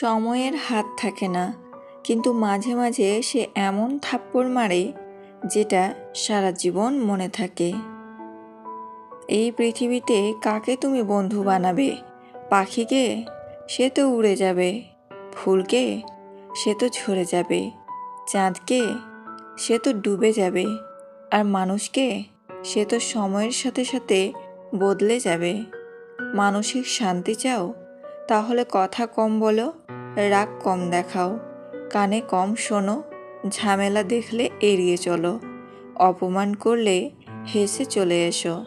সময়ের হাত থাকে না, কিন্তু মাঝে মাঝে সে এমন থাপ্পড় মারে যেটা সারা জীবন মনে থাকে। এই পৃথিবীতে কাকে তুমি বন্ধু বানাবে? পাখিকে? সে তো উড়ে যাবে। ফুলকে? সে তো ঝরে যাবে। চাঁদকে? সে তো ডুবে যাবে। আর মানুষকে? সে তো সময়ের সাথে সাথে বদলে যাবে। মানসিক শান্তি চাও? তাহলে কথা কম বলো, রাগ কম দেখাও। কানে কম শোনো, ঝামেলা দেখলে এড়িয়ে চলো। অপমান করলে হেসে চলে এসো।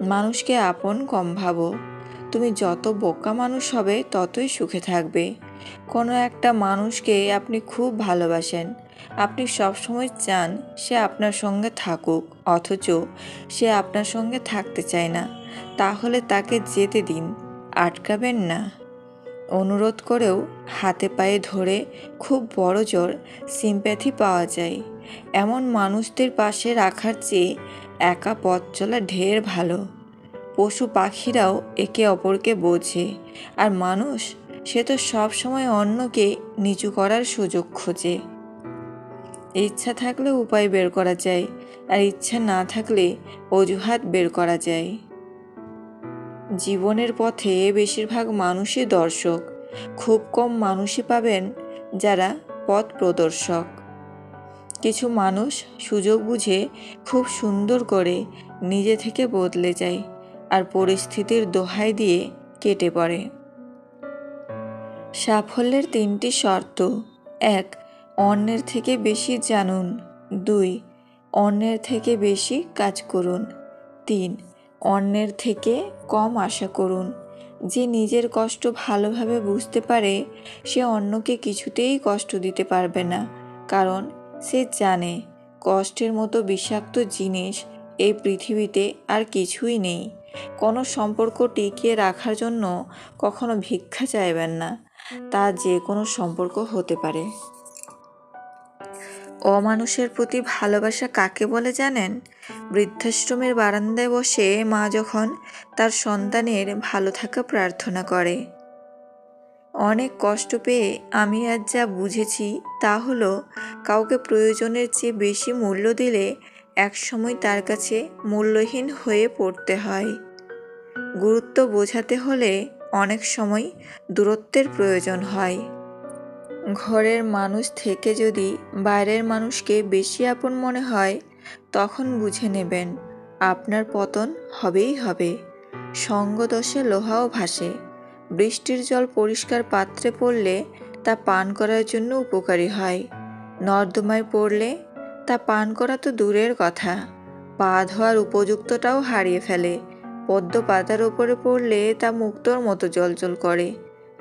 মানুষকে আপন কম ভাবো। তুমি যত বোকা মানুষ হবে, ততই সুখে থাকবে। কোনো একটা মানুষকে আপনি খুব ভালোবাসেন। আপনি সবসময় চান সে আপনার সঙ্গে থাকুক, অথচ সে আপনার সঙ্গে থাকতে চায় না। তাহলে তাকে যেতে দিন, আটকাবেন না। অনুরোধ করেও হাতে পায়ে ধরে খুব বড় জোর সিম্প্যাথি পাওয়া যায়। এমন মানুষদের পাশে রাখার চেয়ে একা পথ চলা ঢের ভালো। পশু পাখিরাও একে অপরকে বোঝে, আর মানুষ সে তো সবসময় অন্যকে নিচু করার সুযোগ খোঁজে। ইচ্ছা থাকলে উপায় বের করা যায়, আর ইচ্ছা না থাকলে অজুহাত বের করা যায়। জীবনের পথে বেশিরভাগ মানুষই দর্শক। খুব কম মানুষই পাবেন যারা পথ প্রদর্শক। কিছু মানুষ সুযোগ বুঝে খুব সুন্দর করে নিজে থেকে বদলে যায় আর পরিস্থিতির দোহাই দিয়ে কেটে পড়ে। সাফল্যের তিনটি শর্ত। এক, অন্যের থেকে বেশি জানুন। দুই, অন্যের থেকে বেশি কাজ করুন। তিন অন্যের থেকে কম আশা করুন। যে নিজের কষ্ট ভালোভাবে বুঝতে পারে, সে অন্যকে কিছুতেই কষ্ট দিতে পারবে না। কারণ সে জানে, কষ্টের মতো বিষাক্ত জিনিস এই পৃথিবীতে আর কিছুই নেই। কোনো সম্পর্ক টিকিয়ে রাখার জন্য কখনো ভিক্ষা চাইবেন না। তা যে কোনো সম্পর্ক হতে পারে। অমানুষের প্রতি ভালোবাসা কাকে বলে জানেন? বৃদ্ধাশ্রমের বারান্দায় বসে মা যখন তার সন্তানের ভালো থাকা প্রার্থনা করে। অনেক কষ্ট পেয়ে আমি আজ যা বুঝেছি তা হলো কাউকে প্রয়োজনের চেয়ে বেশি মূল্য দিলে একসময় তার কাছে মূল্যহীন হয়ে পড়তে হয়। গুরুত্ব বোঝাতে হলে অনেক সময় দূরত্বের প্রয়োজন হয়। ঘরের মানুষ থেকে যদি বাইরের মানুষকে বেশি আপন মনে হয় তখন বুঝে নেবেন, আপনার পতন হবেই হবে। সঙ্গদশে লোহাও ভাসে। বৃষ্টির জল পরিষ্কার পাত্রে পড়লে তা পান করার জন্য উপকারী হয়। নর্দমায় পড়লে তা পান করা তো দূরের কথা। পা ধোয়ার উপযুক্তটাও হারিয়ে ফেলে। পদ্ম পাতার উপরে পড়লে তা মুক্তর মতো জলজল করে।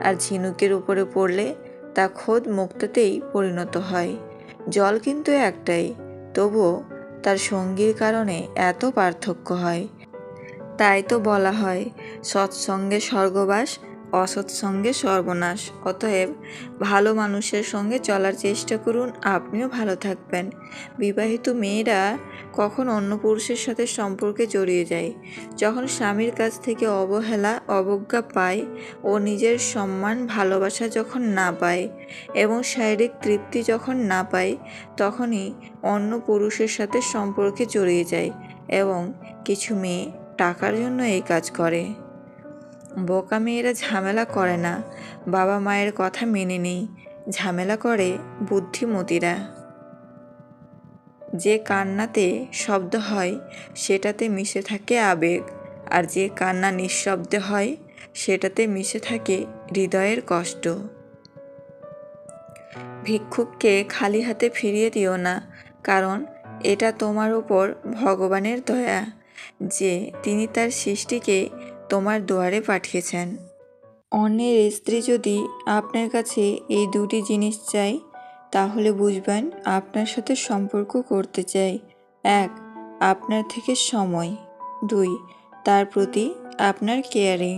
আর ঝিনুকের উপরে পড়লে তা খোদ মুক্ততেই পরিণত হয়। জল কিন্তু একটাই, তবুও তার সঙ্গীর কারণে এত পার্থক্য হয়। তাই তো বলা হয় সৎসঙ্গে স্বর্গবাস অসৎসঙ্গে সর্বনাশ। অতএব ভালো মানুষের সঙ্গে চলার চেষ্টা করুন, আপনিও ভালো থাকবেন। বিবাহিত মেয়েরা কখন অন্য পুরুষের সাথে সম্পর্কে জড়িয়ে যায়? যখন স্বামীর কাছ থেকে অবহেলা, অবজ্ঞা পায় ও নিজের সম্মান, ভালোবাসা যখন না পায় এবং শারীরিক তৃপ্তি যখন না পায়, তখনই অন্য পুরুষের সাথে সম্পর্কে জড়িয়ে যায় এবং কিছু মেয়ে টাকার জন্য এই কাজ করে। বোকা মেয়েরা ঝামেলা করে না। বাবা মায়ের কথা মেনে নেই। ঝামেলা করে বুদ্ধিমতীরা। যে কান্নাতে শব্দ হয়, সেটাতে মিশে থাকে আবেগ। আর যে কান্না নিঃশব্দে হয়, সেটাতে মিশে থাকে হৃদয়ের কষ্ট। ভিক্ষুককে খালি হাতে ফিরিয়ে দিও না, কারণ এটা তোমার উপর ভগবানের দয়া। যে তিনি তার সৃষ্টিকে তোমার দুয়ারে পাঠিয়েছেন। অন্যের স্ত্রী যদি আপনার কাছে এই দুটি জিনিস চাই তাহলে বুঝবেন আপনার সাথে সম্পর্ক করতে চাই। এক, আপনার থেকে সময়। দুই, তার প্রতি আপনার কেয়ারিং